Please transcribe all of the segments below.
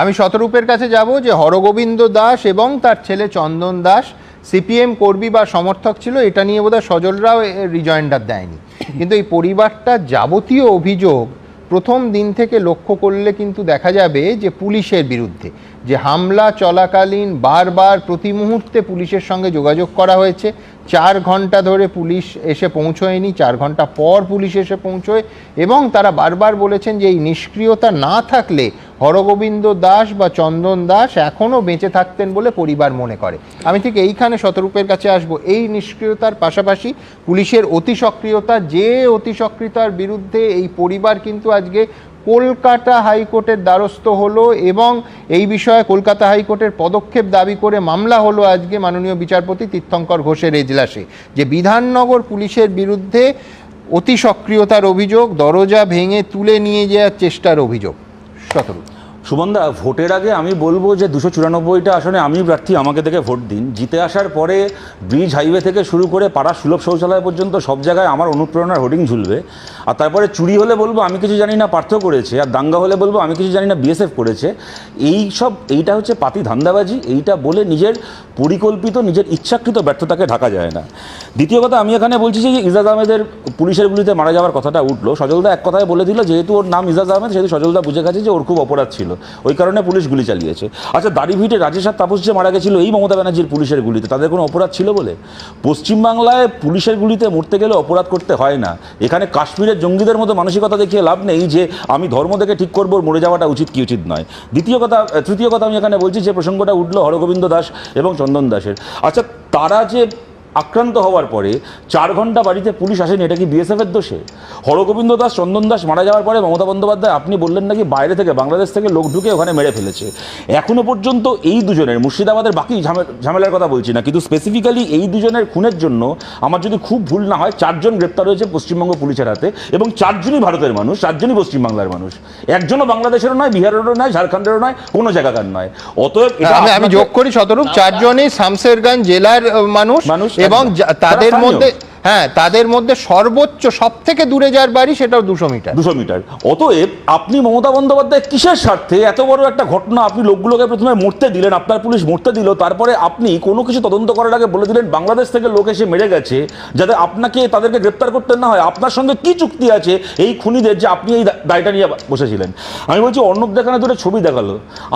আমি শতরূপের কাছে যাব যে হরগোবিন্দ দাস এবং তার ছেলে চন্দন দাস সিপিএম কর্মী বা সমর্থক ছিল, এটা নিয়ে বোধহয় সজলরাও রিজয়েন্ডার দেয়নি। কিন্তু এই পরিবারটার যাবতীয় অভিযোগ প্রথম দিন থেকে লক্ষ্য করলে কিন্তু দেখা যাবে যে পুলিশের বিরুদ্ধে, যে হামলা চলাকালীন বারবার প্রতি মুহূর্তে পুলিশের সঙ্গে যোগাযোগ করা হয়েছে। চার ঘণ্টা ধরে পুলিশ এসে পৌঁছয়নি, চার ঘণ্টা পর পুলিশ এসে পৌঁছয় এবং তারা বারবার বলেছেন যে এই নিষ্ক্রিয়তা না থাকলে হরগোবিন্দ দাস বা চন্দন দাস এখনও বেঁচে থাকতেন বলে পরিবার মনে করে। আমি ঠিক এইখানে শতরূপের কাছে আসব। এই নিষ্ক্রিয়তার পাশাপাশি পুলিশের অতি সক্রিয়তা, যে অতি সক্রিয়তার বিরুদ্ধে এই পরিবার কিন্তু আজকে কলকাতা হাইকোর্টের দ্বারস্থ হলো এবং এই বিষয়ে কলকাতা হাইকোর্টের পদক্ষেপ দাবি করে মামলা হলো আজকে মাননীয় বিচারপতি তীর্থঙ্কর ঘোষের এজলাসে। যে বিধাননগর পুলিশের বিরুদ্ধে অতি সক্রিয়তার অভিযোগ, দরজা ভেঙে তুলে নিয়ে যাওয়ার চেষ্টার অভিযোগ। শতরূপ সুমনদা, ভোটের আগে আমি বলব যে দুশো চুরানব্বইটা আসনে আমি প্রার্থী আমাকে থেকে ভোট দিন। জিতে আসার পরে ব্রিজ হাইওয়ে থেকে শুরু করে পাড়া সুলভ শৌচালয় পর্যন্ত সব জায়গায় আমার অনুপ্রেরণার হোর্ডিং ঝুলবে। আর তারপরে চুরি হলে বলব আমি কিছু জানি না, পার্থ করেছে। আর দাঙ্গা হলে বলব আমি কিছু জানি না বিএসএফ করেছে। এই সব, এইটা হচ্ছে পাতি ধান্দাবাজি, এইটা বলে নিজের পরিকল্পিত, নিজের ইচ্ছাকৃত ব্যর্থতাকে ঢাকা যায় না। দ্বিতীয় কথা, আমি এখানে বলছি যে ইজাজ আহমেদের পুলিশের গুলিতে মারা যাওয়ার কথাটা উঠল। সজলদা এক কথায় বলে দিল, যেহেতু ওর নাম ইজাজ আহমেদ, সেহেতু সজলদা বুঝে গেছে যে ওর খুব অপরাধ ছিল। ওই কারণে পুলিশ গুলি চালিয়েছে। আচ্ছা দাড়িভিটে রাজেশ আর তাপস যে মারা গেছিল, এই মমতা ব্যানার্জির পুলিশের গুলিতে, তাদের কোনো অপরাধ ছিল বলে? পশ্চিমবাংলায় পুলিশের গুলিতে মরতে গেলে অপরাধ করতে হয় না। এখানে কাশ্মীরের জঙ্গিদের মতো মানসিকতা দেখিয়ে লাভ নেই যে, আমি ধর্ম থেকে ঠিক করব, মরে যাওয়াটা উচিত কি উচিত নয়। দ্বিতীয় কথা তৃতীয় কথা আমি এখানে বলছি, যে প্রসঙ্গটা উঠল হরগোবিন্দ দাস এবং চন্দন দাসের। আচ্ছা তারা যে আক্রান্ত হওয়ার পরে চার ঘণ্টা বাড়িতে পুলিশ আসেনি এটা কি বিএসএফের দোষে? হরগোবিন্দ দাস চন্দন দাস মারা যাওয়ার পরে মমতা বন্দ্যোপাধ্যায় আপনি বললেন নাকি বাইরে থেকে বাংলাদেশ থেকে লোক ঢুকে ওখানে মেরে ফেলেছে। এখনও পর্যন্ত এই দুজনের মুর্শিদাবাদের বাকি ঝামে- ঝামেলার কথা বলছি না কিন্তু স্পেসিফিক্যালি এই দুজনের খুনের জন্য আমার যদি খুব ভুল না হয় চারজন গ্রেপ্তার হয়েছে পশ্চিমবঙ্গ পুলিশের হাতে এবং চারজনই ভারতের মানুষ চারজনই পশ্চিমবাংলার মানুষ। একজনও বাংলাদেশেরও নয় বিহারেরও নয় ঝাড়খণ্ডেরও নয় কোনো জায়গাকার নয়। অতএব আমি আমি যোগ করি শতরূপ চারজনই শামসেরগঞ্জ জেলার মানুষ মানুষ, এবং যা- তাদের মধ্যে হ্যাঁ তাদের মধ্যে সর্বোচ্চ সব থেকে দূরে যার বাড়ি সেটাও দুশো মিটার। দুশো মিটার। অতএব আপনি মমতা বন্দ্যোপাধ্যায় কিসের স্বার্থে এত বড় একটা ঘটনা আপনি লোকগুলোকে প্রথমে মরতে দিলেন, আপনার পুলিশ মরতে দিল, তারপরে আপনি কোনো কিছু তদন্ত করার আগে বলে দিলেন, বাংলাদেশ থেকে লোক এসে মেরে গেছে, যাতে আপনাকে তাদেরকে গ্রেপ্তার করতে না হয়। আপনার সঙ্গে কি চুক্তি আছে এই খুনিদের যে আপনি এই দায়টা নিয়ে বসেছিলেন? আমি বলছি, অর্ণব দেখানো দুটো ছবি দেখাল।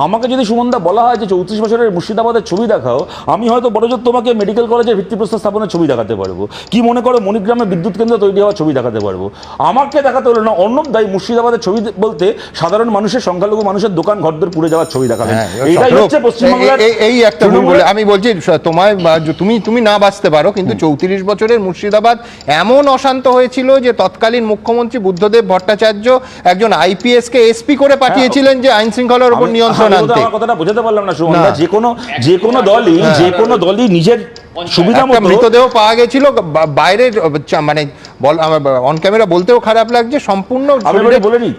আমাকে যদি সুমনদা বলা হয় যে চৌত্রিশ বছরের মুর্শিদাবাদের ছবি দেখাও, আমি হয়তো বড়জোর তোমাকে মেডিকেল কলেজের ভিত্তিপ্রস্তর স্থাপনের ছবি দেখাতে পারব। কি মনে করো মণিগ্রামে বিদ্যুৎ কেন্দ্র তৈরি হওয়ার ছবি দেখাতে পারব। আমাকে দেখাতে হলো না অর্ণব দায়ী মুর্শিদাবাদের ছবি বলতে সাধারণ মানুষের সংখ্যালঘু মানুষের দোকান ঘরদর পুড়ে যাওয়ার ছবি দেখাবেন। হ্যাঁ, এইটাই হচ্ছে পশ্চিমবাংলার এই- একটা বলে আমি বলছি তোমায় তুমি তুমি না বাঁচতে পারো কিন্তু চৌত্রিশ বছরের মুর্শিদাবাদ এমন অশান্ত হয়েছিল যে তৎকালীন মুখ্যমন্ত্রী বুদ্ধদেব ভট্টাচার্য একজন আইপিএস কে এসপি করে পাঠিয়েছিলেন যে আইন শৃঙ্খলার উপর নিয়ন্ত্রণ আনতে। কথাটা বোঝাতে পারলাম না সুমন। যে কোনো যে কোনো দলই যে কোনো দলই নিজের সুবিধা মতো? মৃতদেহ পাওয়া গেছিল বা- বাইরের মানে বল অন ক্যামেরা বলতেও খারাপ লাগছে সম্পূর্ণ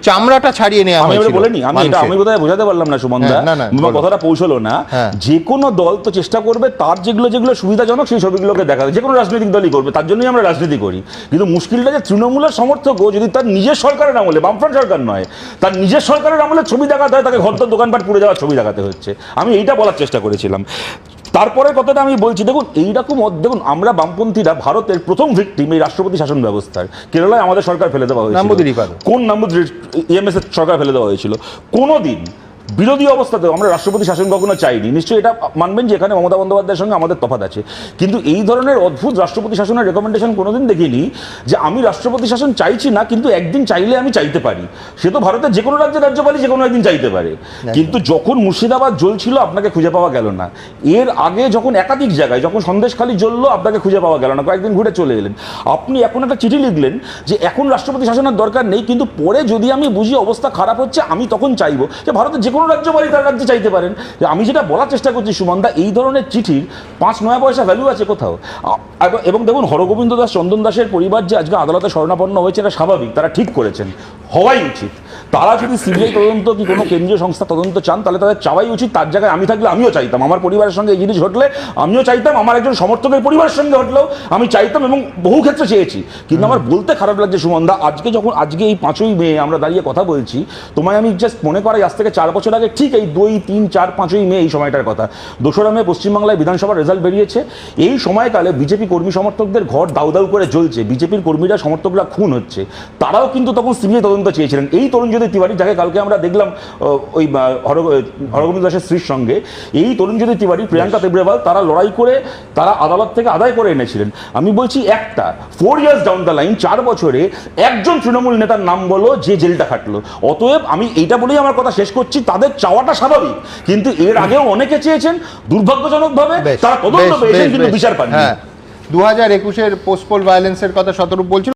চামড়াটা ছাড়িয়ে নেওয়া আমি বলিনি আমি এটা আমি বোধহয় বোঝাতে পারলাম না সুমন দা হ্যাঁ, আমার কথাটা পৌঁছলো না। হ্যাঁ। যে কোনো দল তো চেষ্টা করবে তার যেগুলো যেগুলো সুবিধাজনক সেই ছবিগুলোকে দেখাবে। যে কোনো রাজনৈতিক দলই করবে তার জন্যই আমরা রাজনীতি করি। কিন্তু মুশকিলটা যে তৃণমূলের সমর্থকও যদি তার নিজের সরকারের আমলে বামফ্রন্ট সরকার নয় তার নিজের সরকারের আমলে ছবি দেখাতে হয় তাকে ঘরদর দোকানপাট পুড়ে যাওয়ার ছবি দেখাতে হচ্ছে। আমি এইটা বলার চেষ্টা করেছিলাম। তারপরের কথাটা আমি বলছি দেখুন এইরকম দেখুন আমরা বামপন্থীরা ভারতের প্রথম ভিক্টিম এই রাষ্ট্রপতি শাসন ব্যবস্থার। কেরালায় আমাদের সরকার ফেলে দেওয়া হয়েছিল। কোন কোন এম এস এর সরকার ফেলে দেওয়া হয়েছিল। কোনোদিন বিরোধী অবস্থাতেও আমরা রাষ্ট্রপতি শাসন কখনো চাইনি। নিশ্চয়ই এটা মানবেন যে এখানে মমতা বন্দ্যোপাধ্যায়ের সঙ্গে আমাদের তফাৎ আছে। কিন্তু এই ধরনের অদ্ভুত রাষ্ট্রপতি শাসনের রেকমেন্ডেশন কোনোদিন দেখিনি যে আমি রাষ্ট্রপতি শাসন চাইছি না কিন্তু একদিন চাইলে আমি চাইতে পারি। সে তো ভারতের যে কোনো রাজ্যের রাজ্যপালই যে কোনো একদিন চাইতে পারে। কিন্তু যখন মুর্শিদাবাদ জ্বলছিল আপনাকে খুঁজে পাওয়া গেল না। এর আগে যখন একাধিক জায়গায় যখন সন্দেশখালি জ্বললো আপনাকে খুঁজে পাওয়া গেল না। কয়েকদিন ঘুরে চলে এলেন। আপনি এখন একটা চিঠি লিখলেন যে এখন রাষ্ট্রপতি শাসনের দরকার নেই কিন্তু পরে যদি আমি বুঝি অবস্থা খারাপ হচ্ছে আমি তখন চাইব যে ভারতের যে কোনো রাজ্যপালই তার রাজ্যে চাইতে পারেন। আমি যেটা বলার চেষ্টা করছি সুমনদা এই ধরনের চিঠির পাঁচ নয়া পয়সা ভ্যালু আছে কোথাও? এবং- দেখুন, হরগোবিন্দ দাস, চন্দন দাসের পরিবার যে আজকে আদালতে শরণাপন্ন হয়েছে, এটা স্বাভাবিক, তারা ঠিক করেছেন। হওয়াই উচিত। তারা যদি সিবিআই তদন্ত কি কোনো কেন্দ্রীয় সংস্থা তদন্ত চান, তাহলে তাদের চাওয়াই উচিত। তার জায়গায় আমি থাকলে আমিও চাইতাম। আমার পরিবারের সঙ্গে এই জিনিস ঘটলে আমিও চাইতাম। আমার একজন সমর্থকের পরিবারের সঙ্গে ঘটলেও আমি চাইতাম এবং বহু ক্ষেত্রে চেয়েছি। কিন্তু আমার বলতে খারাপ লাগছে সুমনদা আজকে যখন, আজকে এই পাঁচই মে আমরা দাঁড়িয়ে কথা বলছি, তোমায় আমি জাস্ট মনে করাই, আজ থেকে চার বছর বছর আগে ঠিক এই দুই তিন চার পাঁচই মে এই সময়টার কথা। দোসরা মে পশ্চিমবাংলায় বিধানসভার রেজাল্ট বেরিয়েছে। এই সময়কালে বিজেপি কর্মী সমর্থকদের ঘর দাউ দাউ করে জ্বলছে। বিজেপির কর্মীরা সমর্থকরা খুন হচ্ছে। তারাও কিন্তু তখন সিবিআই তদন্ত চেয়েছিলেন। এই তরুণ জ্যোতি তিওয়ারি যাকে কালকে আমরা দেখলাম ওই হরগোবিন্দ দাসের স্ত্রীর সঙ্গে এই তরুণ জ্যোতি তিওয়ারি প্রিয়াঙ্কা তেবরেওয়াল তারা লড়াই করে তারা আদালত থেকে আদায় করে এনেছিলেন। আমি বলছি একটা four years down the line চার বছরে একজন তৃণমূল নেতার নাম বলো যে জেলটা খাটলো। অতএব আমি এইটা বলেই আমার কথা শেষ করছি। তাদের চাওয়াটা স্বাভাবিক। কিন্তু এর আগেও অনেকে চেয়েছেন দুর্ভাগ্যজনকভাবে ভাবে তারা তদন্ত পেয়েছেন কিন্তু বিচার পাননি। হ্যাঁ। দু হাজার একুশের পোস্টপোল ভায়োলেন্সের কথা শতরূপ বলছিল।